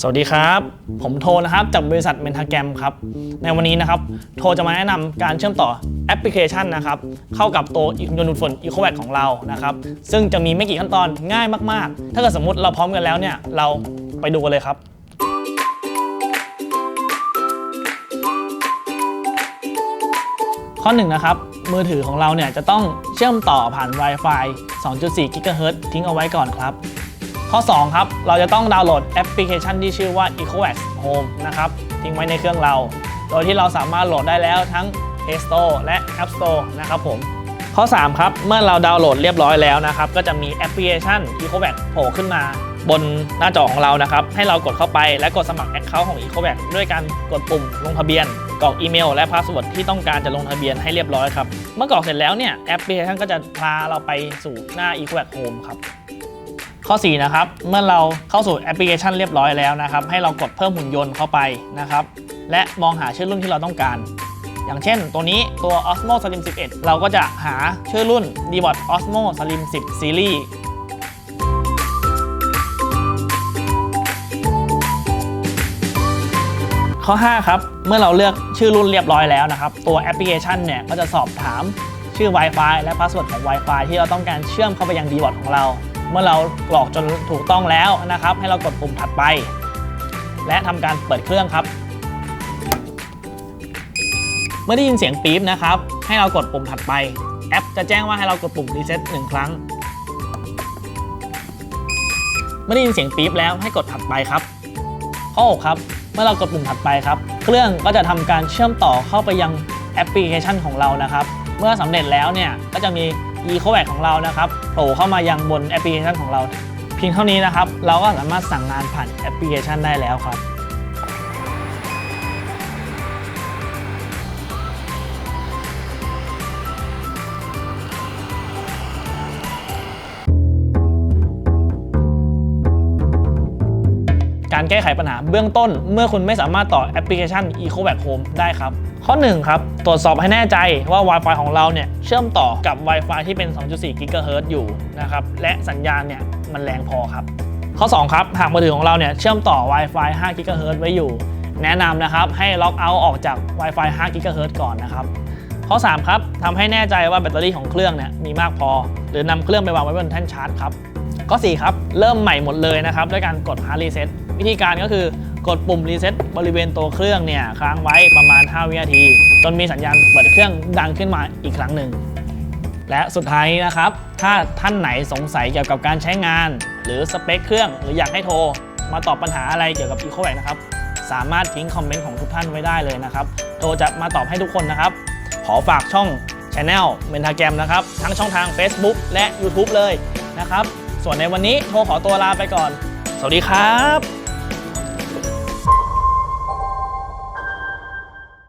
สวัสดีครับ ผมโทนะครับจากบริษัทเมนทาแกรมครับ ในวันนี้นะครับ โทจะมาแนะนำการเชื่อมต่อแอปพลิเคชันนะครับ เข้ากับตัวยนต์ดูดฝุ่น e c o v a c ของเรานะครับ ซึ่งจะมีไม่กี่ขั้นตอนง่ายมากๆ ถ้าเกิดสมมติเราพร้อมกันแล้วเนี่ย เราไปดูกันเลยครับข้อ1นะครับมือถือของเราเนี่ยจะต้องเชื่อมต่อผ่าน Wi-Fi 2.4 GHz ทิ้งเอาไว้ก่อนครับ ข้อ 2 ครับ เราจะต้องดาวน์โหลดแอปพลิเคชันที่ชื่อว่า EcoVax Home นะครับ ทิ้งไว้ในเครื่องเรา โดยที่เราสามารถโหลดได้แล้วทั้ง Play Store และ App Store นะครับผม ข้อ 3 ครับ เมื่อเราดาวน์โหลดเรียบร้อยแล้วนะครับ ก็จะมีแอปพลิเคชัน EcoVax โผล่ขึ้นมาบนหน้าจอของเรานะครับ ให้เรากดเข้าไปและกดสมัคร Account ของ EcoVax ด้วยการกดปุ่มลงทะเบียนกรอกอีเมลและพาสเวิร์ดที่ต้องการจะลงทะเบียนให้เรียบร้อยครับ เมื่อกรอกเสร็จแล้วเนี่ยแอปพลิเคชันก็จะพาเราไปสู่หน้า EcoVax Home ครับ ข้อ 4 นะครับ เมื่อเราเข้าสู่แอปพลิเคชันเรียบร้อยแล้วนะครับ ให้เรากดเพิ่มหุ่นยนต์เข้าไปนะครับ และมองหาชื่อรุ่นที่เราต้องการ อย่างเช่นตัวนี้ตัว Osmo Slim 11 เราก็จะหาชื่อรุ่น d b o t Osmo Slim 10 Series ข้อ 5 ครับ เมื่อเราเลือกชื่อรุ่นเรียบร้อยแล้วนะครับ ตัวแอปพลิเคชันเนี่ยก็จะสอบถามชื่อ Wi-Fi และพาสเวิร์ดของ Wi-Fi ที่เราต้องการเชื่อมเข้าไปยัง d b o t ของเรา เมื่อเรากรอกจนถูกต้องแล้วนะครับ ให้เรากดปุ่มถัดไป และทำการเปิดเครื่องครับ เมื่อได้ยินเสียงปี๊บนะครับ ให้เรากดปุ่มถัดไป แอปจะแจ้งว่าให้เรากดปุ่มรีเซ็ตหนึ่งครั้ง เมื่อได้ยินเสียงปี๊บแล้วให้กดถัดไปครับข้อ6ครับ เมื่อเรากดปุ่มถัดไปครับ เครื่องก็จะทำการเชื่อมต่อเข้าไปยังแอปพลิเคชันของเรานะครับ เมื่อสำเร็จแล้วเนี่ยก็จะมี e c o v a c ของเรานะครับโผล่เข้ามายังบนแอปพลิเคชันของเรา เพียงเท่านี้นะครับ เราก็สามารถสั่งงานผ่านแอปพลิเคชันได้แล้วครับ การแก้ไขปัญหาเบื้องต้น เมื่อคุณไม่สามารถต่อแอปพลิเคชัน EcoVac Home ได้ครับ ข้อ 1 ครับ ตรวจสอบให้แน่ใจว่า Wi-Fi ของเราเนี่ยเชื่อมต่อกับ Wi-Fi ที่เป็น 2.4 GHz อยู่นะครับและสัญญาณเนี่ยมันแรงพอครับ ข้อ 2 ครับ หากมือถือของเราเนี่ยเชื่อมต่อ Wi-Fi 5 GHz ไว้อยู่ แนะนำนะครับให้ล็อกเอาท์ออกจาก Wi-Fi 5 GHz ก่อนนะครับข้อ 3 ครับทำให้แน่ใจว่าแบตเตอรี่ของเครื่องเนี่ยมีมากพอ หรือนำเครื่องไปวางไว้บนแท่นชาร์จครับข้อ 4 ครับ เริ่มใหม่หมดเลยนะครับ ด้วยการกด hard reset วิธีการก็คือกดปุ่ม reset บริเวณตัวเครื่องเนี่ยค้างไว้ประมาณ 5 วินาที จนมีสัญญาณเปิดเครื่องดังขึ้นมาอีกครั้งหนึ่ง และสุดท้ายนะครับ ถ้าท่านไหนสงสัยเกี่ยวกับการใช้งาน หรือสเปคเครื่อง หรืออยากให้โทร มาตอบปัญหาอะไรเกี่ยวกับ EcoVac นะครับ สามารถทิ้งคอมเมนต์ของทุกท่านไว้ได้เลยนะครับ โทรจะมาตอบให้ทุกคนนะครับ ขอฝากช่อง Channel เมนทาแกรมนะครับ ทั้งช่องทาง Facebook และ YouTube เลยนะครับ ส่วนในวันนี้โทรขอตัวลาไปก่อน สวัสดีครับ